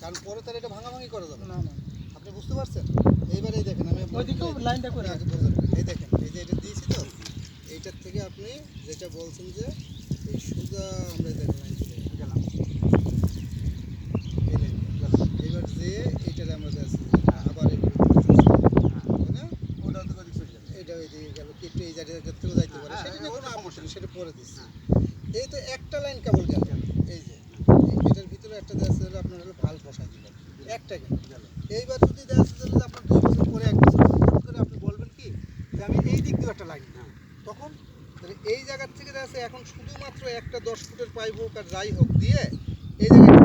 কারণ পরে তার এটা ভাঙাভাঙি করা যাবে। না না। আপনি বুঝতে পারছেন? এইবার এই দেখেন আমি ওইদিকেও লাইনটা করে এই দেখেন এই যে এটা দিয়েছি তো এইটার থেকে আপনি যেটা বলছেন যে এই সোজা আমরা দেখেন লাইন চলে গেলাম। এই লাইন গেলাম এবার যে এইটারে আমরা যাচ্ছি আবার এটা ওই দিকে গেল একটু এই থেকেও যাইতে পারে। হ্যাঁ, সেটা কোনো সমস্যা সমস্যা নেই। নেই। সেটা পরে দিচ্ছি। এই তো একটা লাইন কেবল গেল। এই যে এই- একটা দেওয়া আছে হলো আপনার হলো ভালো বসাই দিলেন একটা গেল এইবার যদি দেওয়া তাহলে আপনার দুই বছর পরে এক বছর করে আপনি বলবেন কি যে আমি এই দিক দিয়ে একটা লাইন না তখন তাহলে এই জায়গার থেকে দেখা যাচ্ছে এখন শুধুমাত্র একটা দশ ফুটের পাইপ হোক আর যাই হোক দিয়ে এই জায়গায়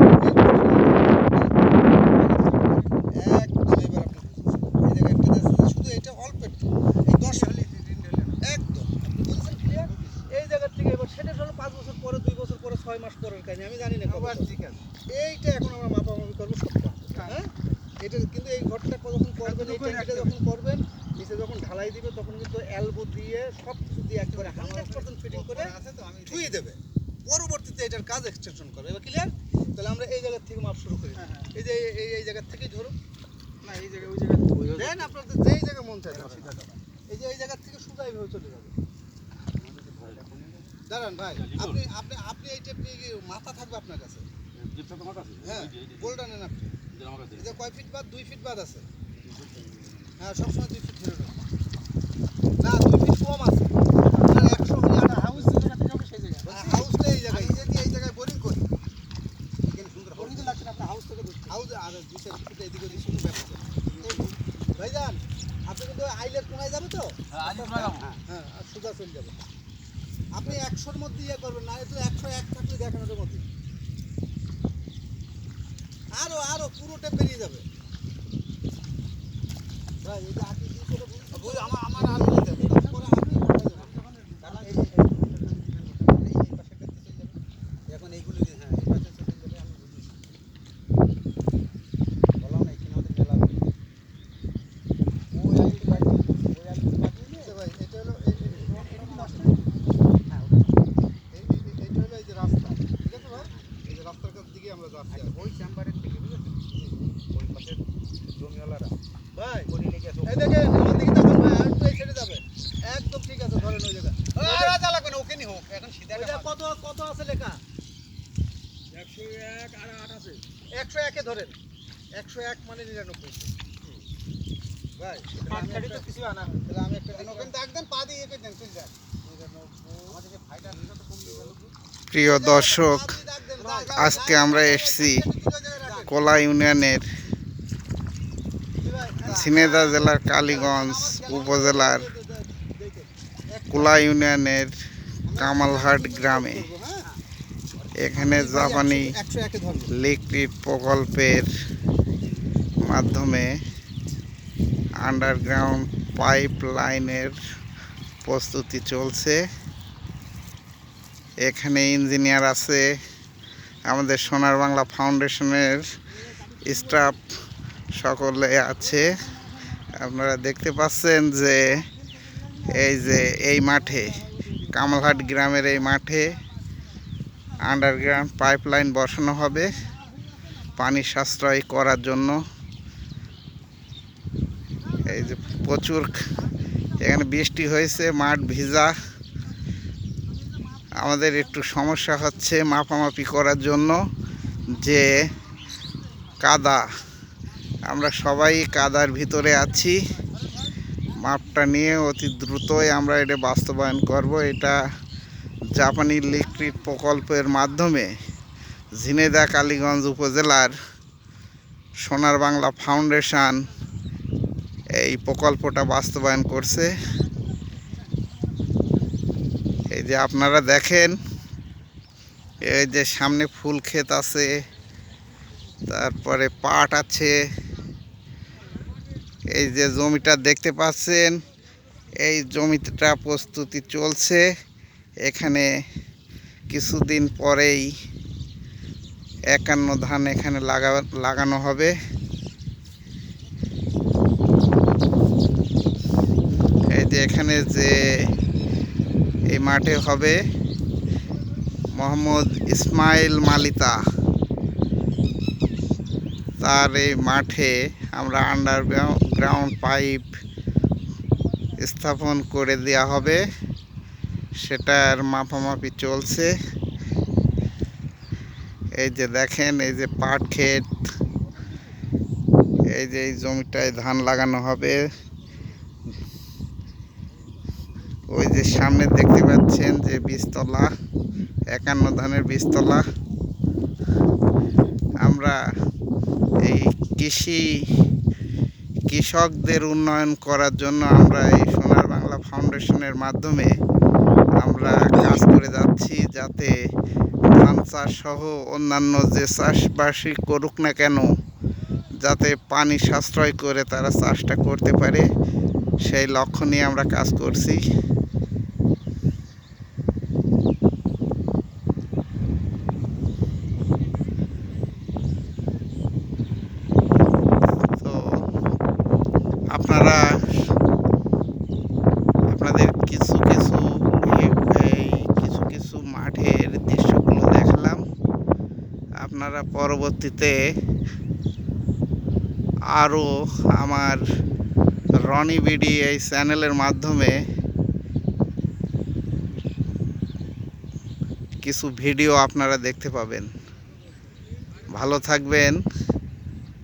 একদম এবার আপনি বুঝেছেন। এই জায়গায় একটা দেখা যাচ্ছে শুধু এটা অল্প একটু এই দশ একদম আপনি বুঝেছেন ক্লিয়ার এই জায়গার থেকে এবার সেটা হলো পাঁচ বছর পরে দুই বছর পরে ছয় মাস পরের কাহিনী আমি জানি না আবার ঠিক আছে এইটা এখন আমরা মাপামাপি করব সত্তর হ্যাঁ। এটা কিন্তু এই ঘরটা যখন করবেন এই ট্যাঙ্কিটা যখন করবেন নিচে যখন ঢালাই দিবে তখন কিন্তু এলবো দিয়ে সব কিছু দিয়ে একেবারে হান্ড্রেড পার্সেন্ট ফিটিং করে ধুয়ে দেবে। পরবর্তীতে এটার কাজ এক্সটেনশন করবে এবার ক্লিয়ার তাহলে আমরা এই জায়গার থেকে মাপ শুরু করি। হ্যাঁ, হ্যাঁ। এই যে এই- এই জায়গার থেকেই ধরুন। না এই জায়গায় ওই জায়গায় দেন আপনাদের যেই জায়গা মন চায়। এই যে এই জায়গার থেকে সোজা এইভাবে চলে যাবে। দাঁড়ান ভাই আপনি আপনি আপনি এইটা আপনি কি মাথা থাকবে আপনার কাছে। হ্যাঁ গোল্ডা নেন আপনি। এই যে কয় ফিট বাদ? দুই ফিট বাদ আছে। হ্যাঁ সবসময় দুই ফিট ধরে না দুই ফিট কম আছে। আপনার একশো হলে হাউস যে জায়গা থেকে সেই জায়গা হাউসটা এই জায়গায়। যদি এই জায়গায় বোরিং করি এখানে সুন্দর হবে ওই লাগছে না আপনার হাউস থেকে হাউস আর দুই চার ফিট এদিকে ওদিকে শুধু ব্যাপার ভাইজান আপনি কিন্তু আইলের কোনায় যাবে তো? হ্যাঁ আর সোজা চলে যাবে আপনি একশোর মধ্যে ইয়ে করবেন না তো একশো এক থাকলে দেখেন ওদের মধ্যে আরও আরও পুরোটা বেরিয়ে যাবে। ভাই, এই যে আগে দিয়ে সেটা বুঝতে বুঝ- আমার আমার আর বলতে হবে। পরে আপনি ঢাকায় যাবেন। কারণ এই এই- এই- এই- এই পাশেরটাতে চলে যাবে। এখন এইগুলো দিয়ে- হ্যাঁ এই পাশে চলে যাবে আমি বুঝেছি বললাম না এখানে আমাদের মেলা হবে। ওই আইটি বাড়ি ওই আইটি বাড়ি নিয়ে আচ্ছা ভাই এটা হলো এই- এই- এই- এটা কি নষ্ট? হ্যাঁ, ওটা এই- এই- এই- এইটা হলো এই যে রাস্তা ঠিক আছে ভাই এই যে রাস্তার কাছ দিকে আমরা যাচ্ছি ওই চেম্বারের বুঝেছেন ওই পাশের জমিওয়ালারা। ভাই লেগে আছে এই দেখেন আমার দিকে ভাই আর এই ছেড়ে যাবে একদম ঠিক আছে ধরেন ওই জায়গা আর লাগবে না ওখানে হোক এখন সিধা কত কত আছে লেখা? একশো এক আর আট আছে। একশো একে ধরেন। একশো এক মানে নিরানব্বই। ভাই আট খাড়ি তো কিছু আনা তাহলে আমি একটা ওখানে লিখলাম। দাগ পা দিয়ে দেন চলে যান আমাদের ভাইটা নিল তো কম দিয়ে গেল। প্রিয় দর্শক আপনি দাগ দেন, ভাই। আজকে আমরা এসেছি। কোলা ইউনিয়নের। ঝিনেদা জেলার কালীগঞ্জ উপজেলার। কোলা ইউনিয়নের কামালহাট গ্রামে? এখানে জাপানি লিকুইড প্রকল্পের মাধ্যমে আন্ডারগ্রাউন্ড পাইপ লাইনের প্রস্তুতি চলছে এখানে ইঞ্জিনিয়ার আছে আমাদের সোনার বাংলা ফাউন্ডেশনের স্টাফ সকলে আছে। আপনারা দেখতে পাচ্ছেন যে এই যে এই মাঠে, কামালহাট গ্রামের এই মাঠে আন্ডারগ্রাউন্ড পাইপলাইন বসানো হবে পানি সাশ্রয় করার জন্য। এই যে প্রচুর, এখানে বৃষ্টি হয়েছে, মাঠ ভিজা। আমাদের একটু সমস্যা হচ্ছে মাপামাপি করার জন্য যে কাদা, আমরা সবাই কাদার ভিতরে আছি। মাপটা নিয়ে অতি দ্রুতই আমরা এটা বাস্তবায়ন করব। এটা জাপানি লিকুইড প্রকল্পের মাধ্যমে ঝিনেদা কালীগঞ্জ উপজেলার সোনার বাংলা ফাউন্ডেশন এই প্রকল্পটা বাস্তবায়ন করছে। যে আপনারা দেখেন, এই যে সামনে ফুল ক্ষেত আছে, তারপরে পাট আছে, এই যে জমিটা দেখতে পাচ্ছেন, এই জমিটা প্রস্তুতি চলছে। এখানে কিছুদিন পরেই একান্ন ধান এখানে লাগা, লাগানো হবে। এই যে এখানে যে এই মাঠে হবে মোহাম্মদ ইসমাইল মালিতা। তার এই মাঠে আমরা আন্ডারগ্রাউন্ড পাইপ স্থাপন করে দেওয়া হবে। সেটার মাপামাপি চলছে। এই যে দেখেন, এই যে পাট ক্ষেত, এই যে এই জমিটায় ধান লাগানো হবে। ওই যে সামনে দেখতে পাচ্ছেন যে বীজতলা, একান্ন ধানের বীজতলা। আমরা এই কৃষি, কৃষকদের উন্নয়ন করার জন্য আমরা এই সোনার বাংলা ফাউন্ডেশনের মাধ্যমে আমরা কাজ করে যাচ্ছি যাতে ধান চাষ সহ অন্যান্য যে চাষবাসই করুক না কেন, যাতে পানি সাশ্রয় করে তারা চাষটা করতে পারে, সেই লক্ষ্য নিয়ে আমরা কাজ করছি তো আপনারা আপনাদের কিছু কিছু এই- কিছু কিছু মাঠের দৃশ্যগুলো দেখালাম। আপনারা পরবর্তীতে আরও আমার রনি বিডি এই চ্যানেলের মাধ্যমে কিছু ভিডিও আপনারা দেখতে পাবেন। ভালো থাকবেন।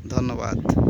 ধন্যবাদ।